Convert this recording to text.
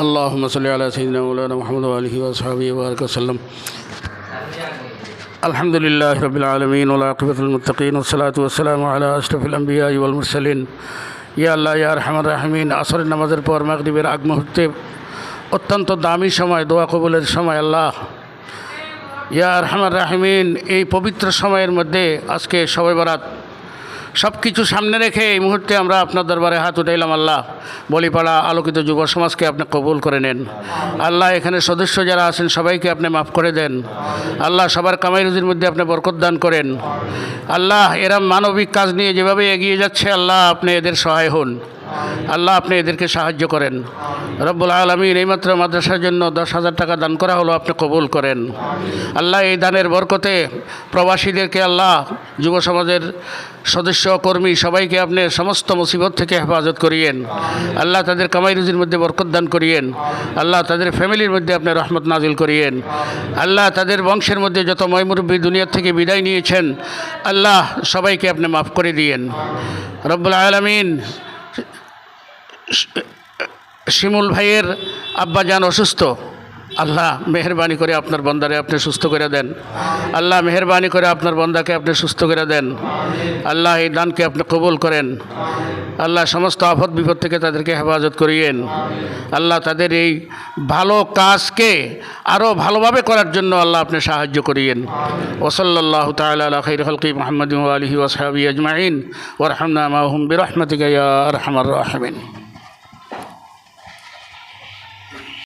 اللهم صل على سيدنا مولانا محمد وآله وأصحابه وبارك وسلم الحمد لله رب العالمين والعاقبة للمتقين والصلاة والسلام على أشرف الأنبياء والمرسلين ইয়া আল্লাহ ইয়া রহমান রাহমিন আসরের নামাজের পর মাগরিবের আগ মুহূর্তে অত্যন্ত দামি সময় দোয়া কবুলের সময় আল্লাহ ইয়া রহমান রাহমিন এই পবিত্র সময়ের মধ্যে আজকে সবাই বারাত সব কিছু সামনে রেখে এই মুহূর্তে আমরা আপনার দরবারে হাত উঠাইলাম, আল্লাহ। বলিপাড়া আলোকিত যুব সমাজকে আপনি কবুল করে নেন। আল্লাহ, এখানে সদস্য যারা আছেন, সবাইকে আপনি মাফ করে দেন। আল্লাহ, সবার কামাই রুজির মধ্যে আপনি বরকত দান করেন। আল্লাহ, এরা মানবিক কাজ নিয়ে যেভাবে এগিয়ে যাচ্ছে, আল্লাহ, আপনি এদের সহায় হন। আল্লাহ আপনি এদেরকে সাহায্য করেন। রব্বুল আলমিন এইমাত্র মাদ্রাসার জন্য দশ হাজার টাকা দান করা হলো, আপনি কবুল করেন। আল্লাহ এই দানের বরকতে প্রবাসীদেরকে আল্লাহ, যুব সমাজের সদস্য, কর্মী সবাইকে আপনি সমস্ত মুসিবত থেকে হেফাজত করিয়েন। আল্লাহ তাদের কামাই রুজির মধ্যে বরকত দান করিয়েন। আল্লাহ তাদের ফ্যামিলির মধ্যে আপনি রহমত নাজিল করিয়েন। আল্লাহ তাদের বংশের মধ্যে যত ময়মুরব্বী দুনিয়ার থেকে বিদায় নিয়েছেন, আল্লাহ সবাইকে আপনি মাফ করে দিয়েন। রব্বুল আলমিন শিমুল ভাইয়ের আব্বাজান অসুস্থ। আল্লাহ মেহরবানি করে আপনার বন্দারে আপনি সুস্থ করে দেন। আল্লাহ মেহরবানি করে আপনার বন্দাকে আপনি সুস্থ করে দেন। আল্লাহ এই দানকে আপনি কবুল করেন। আল্লাহ সমস্ত আফত বিপদ থেকে তাদেরকে হেফাজত করিয়েন। আল্লাহ তাদের এই ভালো কাজকে আরও ভালোভাবে করার জন্য আল্লাহ আপনি সাহায্য করিয়েন। ওসল্লাহ তালা খৈর হলকি মোহাম্মদ আলহি ওসাহাবি আজমাইন। ওরহামনা মাহুম বিরহমতিকা ইয়া রহমার রাহমিন।